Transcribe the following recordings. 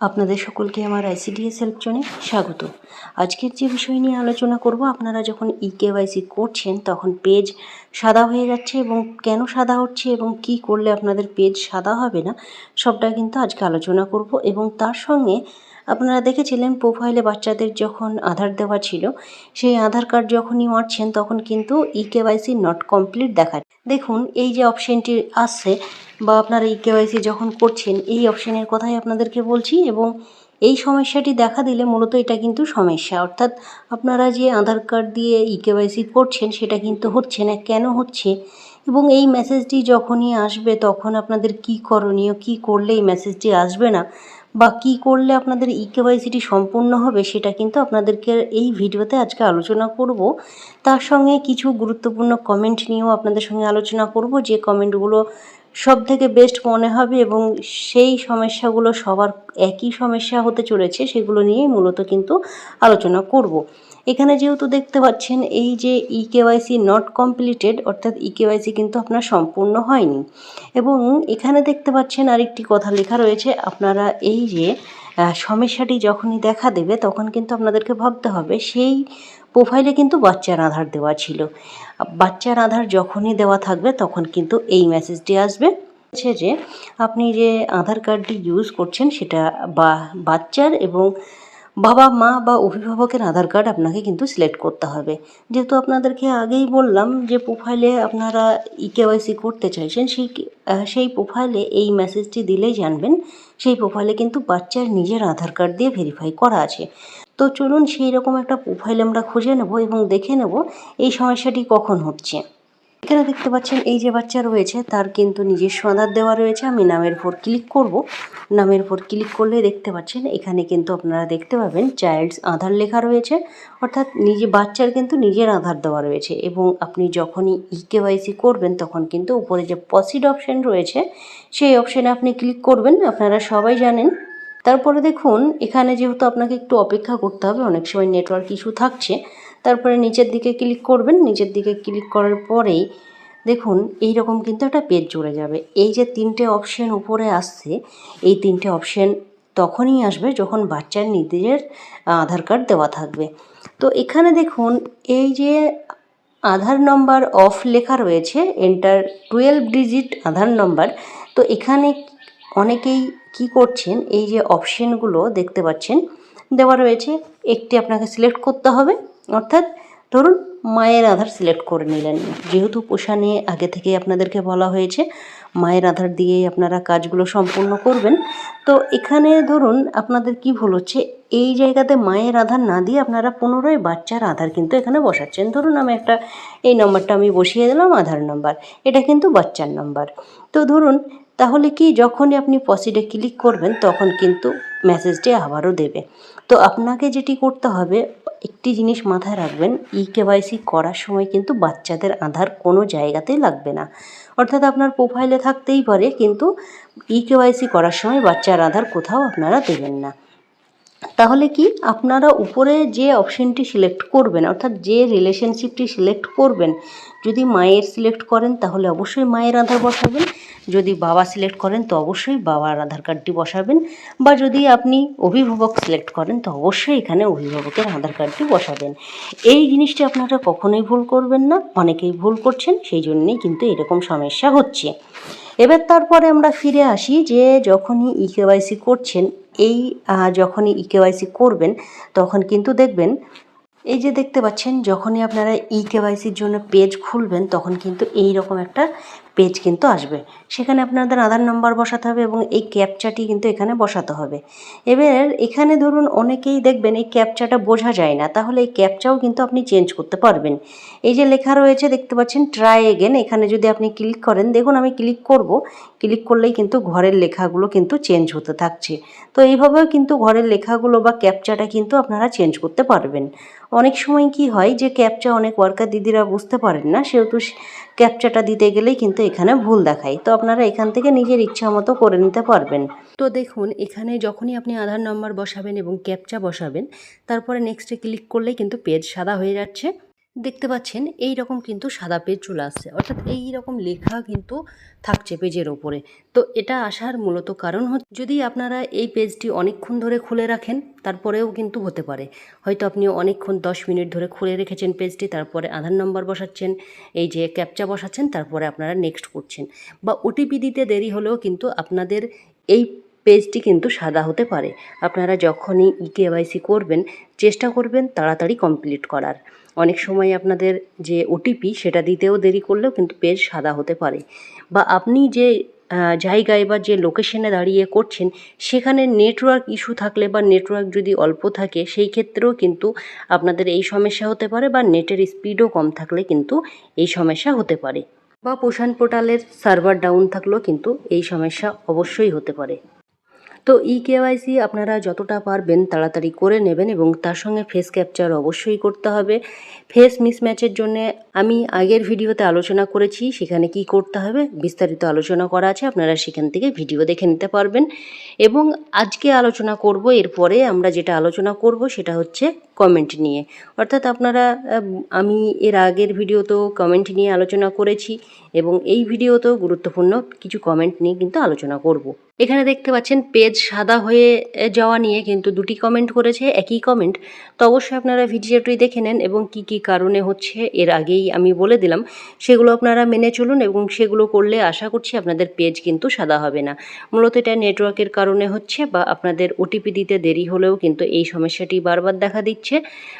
আপনাদের সকলকে আমার আইসিডিএস হেল্প জোনে স্বাগত। আজকের যে বিষয় নিয়ে আলোচনা করব, আপনারা যখন ই কেওয়াইসি করছেন, তখন পেজ সাদা হয়ে যাচ্ছে এবং কেন সাদা হচ্ছে এবং কি করলে আপনাদের পেজ সাদা হবে না, সবটা কিন্তু আজকে আলোচনা করব এবং তার সঙ্গে আপনারা দেখেছিলেন প্রোফাইলে বাচ্চাদের যখন আধার দেওয়া ছিল, সেই আধার কার্ড যখনই মারছেন তখন কিন্তু ই কেওয়াইসি নট কমপ্লিট দেখায়। দেখুন, এই যে অপশনটি আসছে বা আপনারা ই কেওয়াইসি যখন করছেন, এই অপশানের কথাই আপনাদেরকে বলছি এবং এই সমস্যাটি দেখা দিলে মূলত এটা কিন্তু সমস্যা। অর্থাৎ আপনারা যে আধার কার্ড দিয়ে ই কেওয়াইসি করছেন, সেটা কিন্তু হচ্ছে না। কেন হচ্ছে? এবং এই মেসেজটি যখনই আসবে, তখন আপনাদের কি করণীয়, কি করলে এই মেসেজটি আসবে না? বা কি করলে আপনাদের ই কেওয়াইসিটি সম্পূর্ণ হবে সেটা কিন্তু আপনাদেরকে এই ভিডিওতে আজকে আলোচনা করব। তার সঙ্গে কিছু গুরুত্বপূর্ণ কমেন্ট নিয়েও আপনাদের সঙ্গে আলোচনা করব। যে কমেন্টগুলো সব থেকে বেস্ট মনে হবে এবং সেই সমস্যাগুলো সবার একই সমস্যা হতে চলেছে সেগুলো নিয়েই মূলত কিন্তু আলোচনা করব। এখানে যেহেতু দেখতে পাচ্ছেন, এই যে ই কেওয়াইসি নট কমপ্লিটেড অর্থাৎ ই কেওয়াইসি কিন্তু আপনার সম্পূর্ণ হয়নি। এবং এখানে দেখতে পাচ্ছেন আরেকটি কথা লেখা রয়েছে, আপনারা এই যে সমস্যাটি যখনই দেখা দেবে, তখন কিন্তু আপনাদেরকে ভাবতে হবে, সেই প্রোফাইলে কিন্তু বাচ্চার আধার দেওয়া ছিল। বাচ্চার আধার যখনই দেওয়া থাকবে, তখন কিন্তু এই মেসেজটি আসবে। হচ্ছে যে, আপনি যে আধার কার্ডটি ইউজ করছেন, সেটা বা, বাচ্চার এবং বাবা, মা বা অভিভাবকের আধার কার্ড আপনাকে কিন্তু সিলেক্ট করতে হবে। যেহেতু আপনাদেরকে আগেই বললাম যে প্রোফাইলে আপনারা ই কেওয়াইসি করতে চাইছেন, সেই সেই প্রোফাইলে এই মেসেজটি দিলেই জানবেন। সেই প্রোফাইলে কিন্তু বাচ্চার নিজের আধার কার্ড দিয়ে ভেরিফাই করা আছে। তো চলুন সেই রকম একটা প্রোফাইল আমরা খুঁজে নেব এবং দেখে নেব এই সমস্যাটি কখন হচ্ছে। এখানে দেখতে পাচ্ছেন, এই যে বাচ্চা রয়েছে, তার কিন্তু নিজস্ব আধার দেওয়া রয়েছে। আমি নামের উপর ক্লিক করব। নামের উপর ক্লিক করলে দেখতে পাচ্ছেন, এখানে কিন্তু আপনারা দেখতে পাবেন চাইল্ডস আধার লেখা রয়েছে। অর্থাৎ নিজে, বাচ্চার কিন্তু নিজের আধার দেওয়া রয়েছে এবং আপনি যখনই ই কেওয়াইসি করবেন, তখন কিন্তু উপরে যে পসিড অপশন রয়েছে, সেই অপশানে আপনি ক্লিক করবেন। আপনারা সবাই জানেন। তারপরে দেখুন, এখানে যেহেতু আপনাকে একটু অপেক্ষা করতে হবে, অনেক সময় নেটওয়ার্ক ইস্যু থাকছে তারপরে নিচের দিকে ক্লিক করবেন। নিচের দিকে ক্লিক করার পরেই দেখুন এই রকম কিন্তু একটা পেজ জুড়ে যাবে। এই যে তিনটে অপশন উপরে আসছে, এই তিনটে অপশন তখনই আসবে যখন বাচ্চার নিজের আধার কার্ড দেওয়া থাকবে। তো এখানে দেখুন, এই যে আধার নম্বর অফ লেখা রয়েছে enter twelve digit Aadhaar number তো এখানে অনেকেই কি করছেন, এই যে অপশনগুলো দেখতে পাচ্ছেন, দেওয়া রয়েছে। একটি আপনাকে সিলেক্ট করতে হবে। অর্থাৎ ধরুন মায়ের আধার সিলেক্ট করে নিলেন। যেহেতু পোষা নিয়ে আগে থেকেই আপনাদেরকে বলা হয়েছে, মায়ের আধার দিয়েই আপনারা কাজগুলো সম্পূর্ণ করবেন। তো এখানে ধরুন আপনাদের কি ভুল হচ্ছে? এই জায়গাতে মায়ের আধার না দিয়ে আপনারা পুনরায় বাচ্চার আধার কিন্তু এখানে বসাচ্ছেন। ধরুন আমি একটা, এই নম্বরটা আমি বসিয়ে দিলাম, আধার নাম্বার এটা কিন্তু বাচ্চার নাম্বার তো ধরুন, তাহলে কি যখনই আপনি পসিডে ক্লিক করবেন, তখন কিন্তু মেসেজটি আবারও দেবে। তো আপনাকে যেটি করতে হবে একটি জিনিস মাথায় রাখবেন ই কেওয়াইসি করার সময় কিন্তু বাচ্চাদের আধার কোনো জায়গাতেই লাগবে না। অর্থাৎ আপনার প্রোফাইলে থাকতেই পারে, কিন্তু ই কেওয়াইসি করার সময় বাচ্চার আধার কোথাও আপনারা দেবেন না। তাহলে কি আপনারা উপরে যে অপশনটি সিলেক্ট করবেন, অর্থাৎ যে রিলেশনশিপটি সিলেক্ট করবেন, যদি মায়ের সিলেক্ট করেন তাহলে অবশ্যই মায়ের আধার বসাবেন, যদি বাবা সিলেক্ট করেন তো অবশ্যই বাবার আধার কার্ডটি বসাবেন, বা যদি আপনি অভিভাবক সিলেক্ট করেন তো অবশ্যই এখানে অভিভাবকের আধার কার্ডটি বসাবেন। এই জিনিসটি আপনারা কখনোই ভুল করবেন না, অনেকেই ভুল করছেন, সেই জন্যেই কিন্তু এরকম সমস্যা হচ্ছে। এবার তারপরে আমরা ফিরে আসি যে যখনই ই করছেন এই যখনই ই কেওয়াইসি করবেন, তখন কিন্তু দেখবেন, এই যে দেখতে পাচ্ছেন, যখনই আপনারা ই কেওয়াইসির জন্য পেজ খুলবেন, তখন কিন্তু এই রকম একটা পেজ কিন্তু আসবে। সেখানে আপনাদের আধার নম্বর বসাতে হবে এবং এই ক্যাপচাটি কিন্তু এখানে বসাতে হবে। এবার এখানে ধরুন অনেকেই দেখবেন এই ক্যাপচাটা বোঝা যায় না, তাহলে এই ক্যাপচাও কিন্তু আপনি চেঞ্জ করতে পারবেন। এই যে লেখা রয়েছে, দেখতে পাচ্ছেন ট্রাই এগেন এখানে যদি আপনি ক্লিক করেন, দেখুন আমি ক্লিক করব ক্লিক করলেই কিন্তু ঘরের লেখাগুলো কিন্তু চেঞ্জ হতে থাকছে। তো এইভাবেও কিন্তু ঘরের লেখাগুলো বা ক্যাপচাটা কিন্তু আপনারা চেঞ্জ করতে পারবেন। অনেক সময় কি হয় যে ক্যাপচা অনেক ওয়ার্কার দিদিরা বুঝতে পারেন না, সেহেতু ক্যাপচাটা দিতে গেলেই কিন্তু এখানে ভুল দেখায়। তো আপনারা এখান থেকে নিজের ইচ্ছা মতো করে নিতে পারবেন। তো দেখুন, এখানে যখনই আপনি আধার নম্বর বসাবেন এবং ক্যাপচা বসাবেন, তারপরে নেক্সটে ক্লিক করলেই কিন্তু পেজ সাদা হয়ে যাচ্ছে। দেখতে পাচ্ছেন এই রকম কিন্তু সাদা পেজ চলে আসছে। অর্থাৎ এই রকম লেখা কিন্তু থাকছে পেজের ওপরে। তো এটা আসার মূলত কারণ হচ্ছে, যদি আপনারা এই পেজটি অনেকক্ষণ ধরে খুলে রাখেন, তারপরেও কিন্তু হতে পারে। হয়তো আপনি অনেকক্ষণ, দশ মিনিট ধরে খুলে রেখেছেন পেজটি, তারপরে আধার নম্বর বসাচ্ছেন, এই যে ক্যাপচা বসাচ্ছেন, তারপরে আপনারা নেক্সট করছেন। বা ওটিপি দিতে দেরি হলেও কিন্তু আপনাদের এই পেজটি কিন্তু সাদা হতে পারে। আপনারা যখনই ই কেওয়াইসি করবেন, চেষ্টা করবেন তাড়াতাড়ি কমপ্লিট করার। অনেক সময় আপনাদের যে ওটিপি সেটা দিতেও দেরি করলেও কিন্তু পেজ সাদা হতে পারে। বা আপনি যে জায়গায় বা যে লোকেশনে দাঁড়িয়ে করছেন, সেখানে নেটওয়ার্ক ইস্যু থাকলে বা নেটওয়ার্ক যদি অল্প থাকে, সেই ক্ষেত্রেও কিন্তু আপনাদের এই সমস্যা হতে পারে বা নেটের স্পিডও কম থাকলে কিন্তু এই সমস্যা হতে পারে। বা পোষণ পোর্টালের সার্ভার ডাউন থাকলেও কিন্তু এই সমস্যা অবশ্যই হতে পারে। তো ই কেওয়াইসি আপনারা যতটা পারবেন তাড়াতাড়ি করে নেবেন এবং তার সঙ্গে ফেস ক্যাপচার অবশ্যই করতে হবে। ফেস মিসম্যাচের জন্য আমি আগের ভিডিওতে আলোচনা করেছি, সেখানে কি করতে হবে বিস্তারিত আলোচনা করা আছে, আপনারা সেখান থেকে ভিডিও দেখে নিতে পারবেন। এবং আজকে আলোচনা করব, এরপরে আমরা যেটা আলোচনা করব সেটা হচ্ছে কমেন্ট নিয়ে। অর্থাৎ আপনারা আমি এর আগের ভিডিওতেও কমেন্ট নিয়ে আলোচনা করেছি এবং এই ভিডিওতেও গুরুত্বপূর্ণ কিছু কমেন্ট নিয়ে কিন্তু আলোচনা করব। এখানে দেখতে পাচ্ছেন পেজ সাদা হয়ে যাওয়া নিয়ে কিন্তু দুটি কমেন্ট করেছে, একই কমেন্ট তো অবশ্যই আপনারা ভিডিওটি দেখে নেন এবং কি কি কারণে হচ্ছে, এর আগেই আমি বলে দিলাম, সেগুলো আপনারা মেনে চলুন এবং সেগুলো করলে আশা করছি আপনাদের পেজ কিন্তু সাদা হবে না। মূলত এটা নেটওয়ার্কের কারণে হচ্ছে বা আপনাদের ওটিপি দিতে দেরি হলেও কিন্তু এই সমস্যাটি বারবার দেখা দিচ্ছে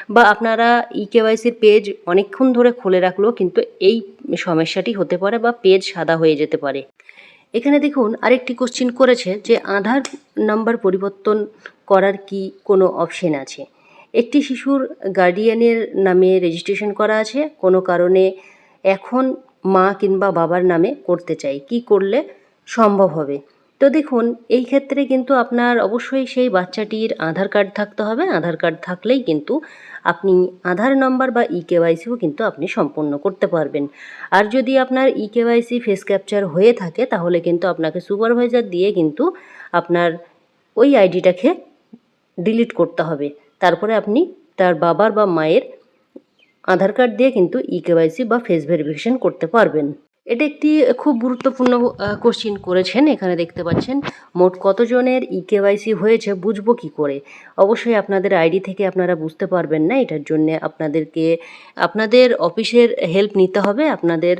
বা আপনারা ই কেওয়াইসির পেজ অনেকক্ষণ ধরে খুলে রাখলেও কিন্তু এই সমস্যাটি হতে পারে বা পেজ সাদা হয়ে যেতে পারে। এখানে দেখুন আরেকটি কোশ্চিন করেছে যে আধার নাম্বার পরিবর্তন করার কি কোনো অপশন আছে? একটি শিশুর গার্ডিয়ানের নামে রেজিস্ট্রেশন করা আছে। কোনো কারণে এখন মা কিংবা বাবার নামে করতে চাই। কি করলে সম্ভব হবে? তো দেখুন, এই ক্ষেত্রে কিন্তু আপনার অবশ্যই সেই বাচ্চাটির আধার কার্ড থাকতে হবে। আধার কার্ড থাকলেই কিন্তু আপনি আধার নম্বর বা ই কেওয়াইসিও কিন্তু আপনি সম্পূর্ণ করতে পারবেন। আর যদি আপনার ই কেওয়াইসি ফেস ক্যাপচার হয়ে থাকে, তাহলে কিন্তু আপনাকে সুপারভাইজার দিয়ে কিন্তু আপনার ওই আইডিটাকে ডিলিট করতে হবে। তারপরে আপনি তার বাবার বা মায়ের আধার কার্ড দিয়ে কিন্তু ই কেওয়াইসি বা ফেস ভেরিফিকেশন করতে পারবেন। এটা একটি খুব গুরুত্বপূর্ণ কোশ্চিন করেছেন। এখানে দেখতে পাচ্ছেন, মোট কতজনের ই কেওয়াইসি হয়েছে বুঝব কি করে? অবশ্যই আপনাদের আইডি থেকে আপনারা বুঝতে পারবেন না। এটার জন্য আপনাদেরকে, আপনাদের অফিসের হেল্প নিতে হবে। আপনাদের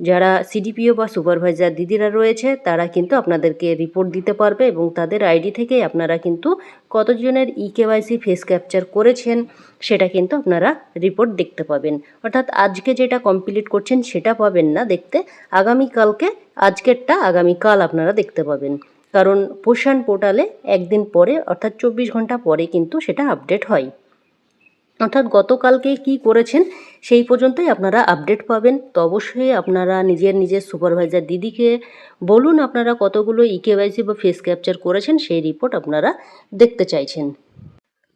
যারা সিডিপিও বা সুপারভাইজার দিদিরা রয়েছে, তারা কিন্তু আপনাদেরকে রিপোর্ট দিতে পারবে এবং তাদের আইডি থেকে আপনারা কিন্তু কতজনের ই কেওয়াইসি ফেস ক্যাপচার করেছেন, সেটা কিন্তু আপনারা রিপোর্ট দেখতে পাবেন। অর্থাৎ আজকে যেটা কমপ্লিট করছেন, সেটা পাবেন না দেখতে। আগামীকালকে আজকেরটা আগামীকাল আপনারা দেখতে পাবেন। কারণ পোষণ পোর্টালে একদিন পরে, অর্থাৎ চব্বিশ ঘণ্টা পরে কিন্তু সেটা আপডেট হয়। অর্থাৎ গতকালকে কি করেছেন সেই পর্যন্তই আপনারা আপডেট পাবেন। তো অবশ্যই আপনারা নিজের নিজের সুপারভাইজার দিদিকে বলুন আপনারা কতগুলো ইকেওয়াইসি বা ফেস ক্যাপচার করেছেন, সেই রিপোর্ট আপনারা দেখতে চাইছেন।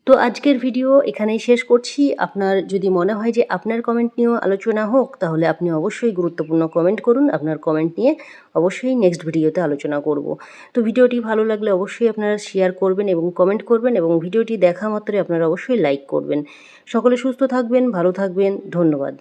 তো আজকের ভিডিও এখানেই শেষ করছি। আপনার যদি মনে হয় যে আপনার কমেন্ট নিয়েও আলোচনা হোক, তাহলে আপনি অবশ্যই গুরুত্বপূর্ণ কমেন্ট করুন। আপনার কমেন্ট নিয়ে অবশ্যই নেক্সট ভিডিওতে আলোচনা করব। তো ভিডিওটি ভালো লাগলে অবশ্যই আপনারা শেয়ার করবেন এবং কমেন্ট করবেন এবং ভিডিওটি দেখা মাত্রই আপনারা অবশ্যই লাইক করবেন। সকলে সুস্থ থাকবেন, ভালো থাকবেন, ধন্যবাদ।